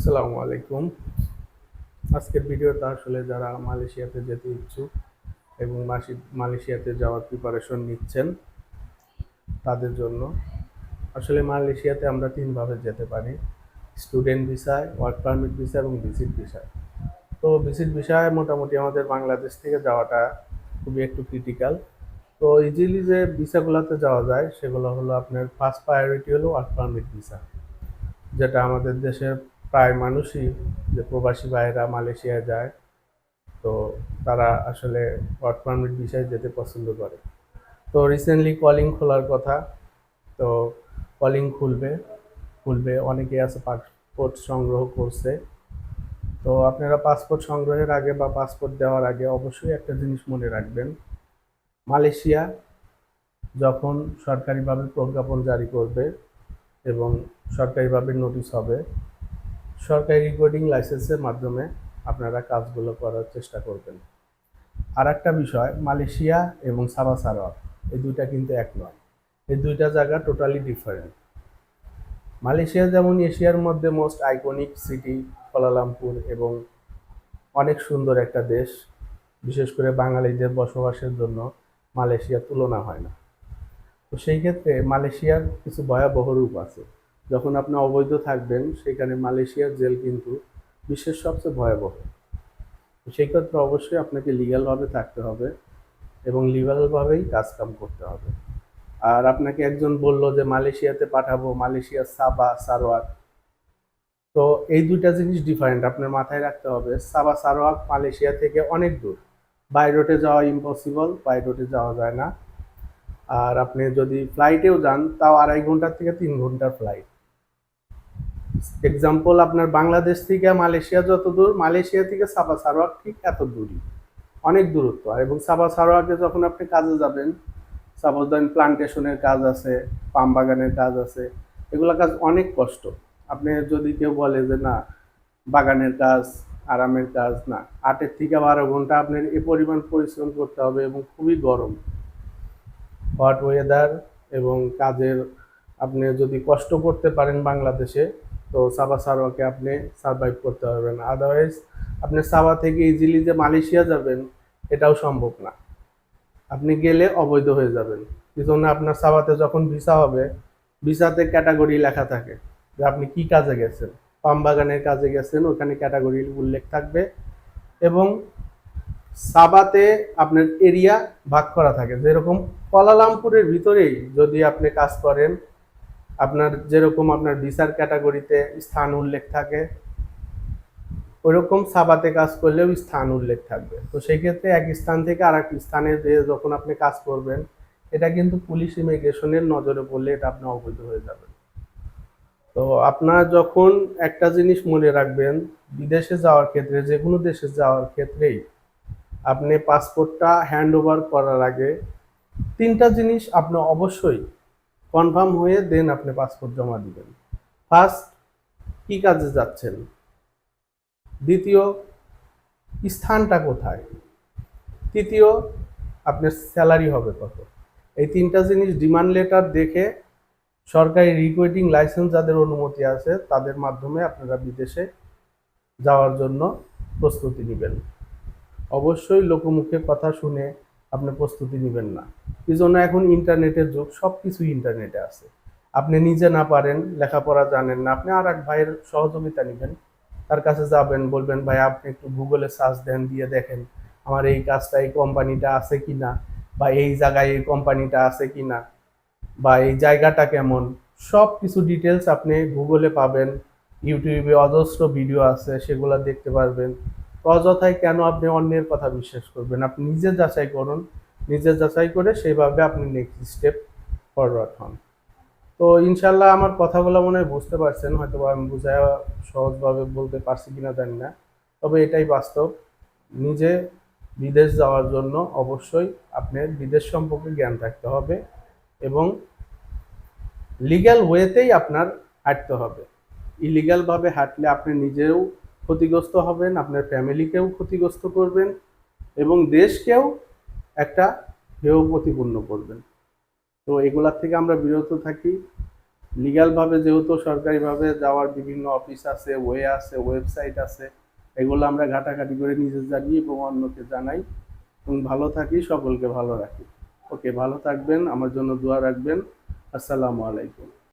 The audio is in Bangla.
আসসালামু আলাইকুম। আজকের ভিডিওতে আসলে যারা মালয়েশিয়াতে যেতে ইচ্ছুক এবং মালয়েশিয়াতে যাওয়ার প্রিপারেশন নিচ্ছেন, তাদের জন্য। আসলে মালয়েশিয়াতে আমরা তিনভাবে যেতে পারি। স্টুডেন্ট ভিসায় ওয়ার্ক পারমিট ভিসা এবং ভিজিট ভিসায় তো ভিজিট ভিসায় মোটামুটি আমাদের বাংলাদেশ থেকে যাওয়াটা খুবই একটু ক্রিটিক্যাল তো ইজিলি যে ভিসাগুলোতে যাওয়া যায়, সেগুলো হলো আপনার ফার্স্ট প্রায়োরিটি হলো ওয়ার্ক পারমিট ভিসা যেটা আমাদের দেশের প্রায় মানুষই যে প্রবাসী ভাইয়েরা মালয়েশিয়া যায়, তো তারা আসলে ওয়ার্ক পারমিট বিষয়ে যেতে পছন্দ করে। তো রিসেন্টলি কলিং খোলার কথা, তো কলিং খুলবে খুলবে অনেকে আছে পাসপোর্ট সংগ্রহ করছে। তো আপনারা পাসপোর্ট সংগ্রহের আগে বা পাসপোর্ট দেওয়ার আগে অবশ্যই একটা জিনিস মনে রাখবেন, মালয়েশিয়া যখন সরকারিভাবে প্রজ্ঞাপন জারি করবে এবং সরকারিভাবে নোটিশ হবে সরকারি রেকর্ডিং লাইসেন্সের মাধ্যমে আপনারা কাজগুলো করার চেষ্টা করবেন। আর একটা বিষয়, মালয়েশিয়া এবং সারাওয়াক এই দুইটা কিন্তু এক নয়। এই দুইটা জায়গা টোটালি ডিফারেন্ট মালয়েশিয়া যেমন এশিয়ার মধ্যে মোস্ট আইকনিক সিটি কোলালামপুর এবং অনেক সুন্দর একটা দেশ, বিশেষ করে বাঙালিদের বসবাসের জন্য মালয়েশিয়ার তুলনা হয় না। তো সেই ক্ষেত্রে মালয়েশিয়ার কিছু ভয়াবহ রূপ আছে। যখন আপনি অবৈধ থাকবেন, সেখানে মালয়েশিয়ার জেল কিন্তু বিশ্বের সবচেয়ে ভয়াবহ। সেই ক্ষেত্রে অবশ্যই আপনাকে লিগ্যালভাবে থাকতে হবে এবং লিগ্যালভাবেই কাজকাম করতে হবে। আর আপনাকে একজন বলল যে, মালয়েশিয়াতে পাঠাবো, মালয়েশিয়ার সাবা, সারোয়াক। তো এই দুইটা জিনিস ডিফারেন্ট আপনার মাথায় রাখতে হবে। সাবা, সারোয়াক মালয়েশিয়া থেকে অনেক দূর। বাই রোডে যাওয়া ইম্পসিবল বাই রোডে যাওয়া যায় না। আর আপনি যদি ফ্লাইটেও যান, তাও আড়াই ঘণ্টার থেকে তিন ঘণ্টার ফ্লাইট এক্সাম্পল আপনার বাংলাদেশ থেকে মালয়েশিয়া যত দূর, মালয়েশিয়া থেকে সাবা সারোয়াক ঠিক এত দূরই। অনেক দূরত্ব। আর এবং সাবা সারোয়াকে যখন আপনি কাজে যাবেন সাপোজ ধরেন প্লান্টেশনের কাজ আছে, পাম বাগানের কাজ আছে, এগুলো কাজ অনেক কষ্ট। আপনি যদি কেউ বলে যে, না, বাগানের কাজ, আরামের কাজ, না। আটের থেকে বারো ঘণ্টা আপনার এ পরিমাণ পরিশ্রম করতে হবে এবং খুবই গরম। হট ওয়েদার এবং কাজের আপনি যদি কষ্ট করতে পারেন বাংলাদেশে তো সাবা সারোয়াকে আপনি সার্ভাইভ করতে পারবেন। আদারওয়াইজ আপনি সাবা থেকে ইজিলি যে মালয়েশিয়া যাবেন, এটাও সম্ভব না। আপনি গেলে অবৈধ হয়ে যাবেন। এই জন্য আপনার সাবাতে যখন ভিসা হবে ভিসাতে ক্যাটাগরি লেখা থাকে যে আপনি কি কাজে গেছেন। পাম বাগানের কাজে গেছেন, ওখানে ক্যাটাগরির উল্লেখ থাকবে এবং সাবাতে আপনার এরিয়া ভাগ করা থাকে। যেরকম কলালামপুরের ভিতরেই যদি আপনি কাজ করেন আপনার যেরকম আপনার ভিসার ক্যাটাগরিতে স্থান উল্লেখ থাকে, ওইরকম সাবাতে কাজ করলেও স্থান উল্লেখ থাকবে। তো সেই ক্ষেত্রে এক স্থান থেকে আর এক স্থানে যে যখন আপনি কাজ করবেন, এটা কিন্তু পুলিশ ইমিগ্রেশনের নজরে পড়লে এটা আপনি অবৈধ হয়ে যাবে। তো আপনার যখন একটা জিনিস মনে রাখবেন, বিদেশে যাওয়ার ক্ষেত্রে, যে কোনো দেশে যাওয়ার ক্ষেত্রেই আপনি পাসপোর্টটা হ্যান্ড ওভার করার আগে তিনটা জিনিস আপনি অবশ্যই কনফার্ম হয়ে দেন আপনি পাসপোর্ট জমা দিবেন। ফার্স্ট, কি কাজে যাচ্ছেন? দ্বিতীয়, স্থানটা কোথায়? তৃতীয়, আপনার স্যালারি হবে কত? এই তিনটা জিনিস ডিমান্ড লেটার দেখে সরকারি রিকোয়েটিং লাইসেন্স যাদের অনুমতি আছে, তাদের মাধ্যমে আপনারা বিদেশে যাওয়ার জন্য প্রস্তুতি নেবেন। অবশ্যই লোকমুখে কথা শুনে আপনি প্রস্তুতি নেবেন না। এই জন্য এখন ইন্টারনেটের যুগ সব কিছুই ইন্টারনেটে আছে। আপনি নিজে না পারেন, লেখাপড়া জানেন না। আপনি আর এক ভাইয়ের সহযোগিতা নেবেন। তার কাছে যাবেন, বলবেন, ভাই, আপনি একটু গুগলে সার্চ দেন, দিয়ে দেখেন আমার এই কাজটা, এই কোম্পানিটা আছে কি না বা এই জায়গায় এই কোম্পানিটা আছে কি না বা এই জায়গাটা কেমন? সব কিছু ডিটেলস আপনি গুগলে পাবেন। ইউটিউবে অজস্র ভিডিও আছে, সেগুলো দেখতে পারবেন। অযথায় কেন আপনি অন্যের কথা বিশ্বাস করবেন? আপনি নিজে যাচাই করুন, নিজে যাচাই করে সেইভাবে আপনি নেক্সট স্টেপ ফরওয়ার্ড হন। তো ইনশাল্লাহ আমার কথাগুলো মনে হয় বুঝতে পারছেন হয়তো আমি বুঝায় সহজভাবে বলতে পারছি কিনা জানি না। তবে এটাই বাস্তব, নিজে বিদেশ যাওয়ার জন্য অবশ্যই আপনার বিদেশ সম্পর্কে জ্ঞান থাকতে হবে এবং লিগ্যাল ওয়েতেই আপনার হাঁটতে হবে। ইলিগালভাবে হাঁটলে আপনি নিজেও ক্ষতিগ্রস্ত হবেন, আপনার ফ্যামিলিকেও ক্ষতিগ্রস্ত করবেন এবং দেশকেও একটা হেয় প্রতিপন্ন করবেন। তো এগুলার থেকে আমরা বিরত থাকি। লিগ্যালভাবে যেহেতু সরকারিভাবে যাওয়ার বিভিন্ন অফিস আছে ওয়ে আছে ওয়েবসাইট আছে, এগুলো আমরা ঘাটাঘাটি করে নিজে জানি এবং অন্যকে জানাই। এবং ভালো থাকি, সকলকে ভালো রাখি। ওকে ভালো থাকবেন, আমার জন্য দোয়া রাখবেন। আসসালামু আলাইকুম।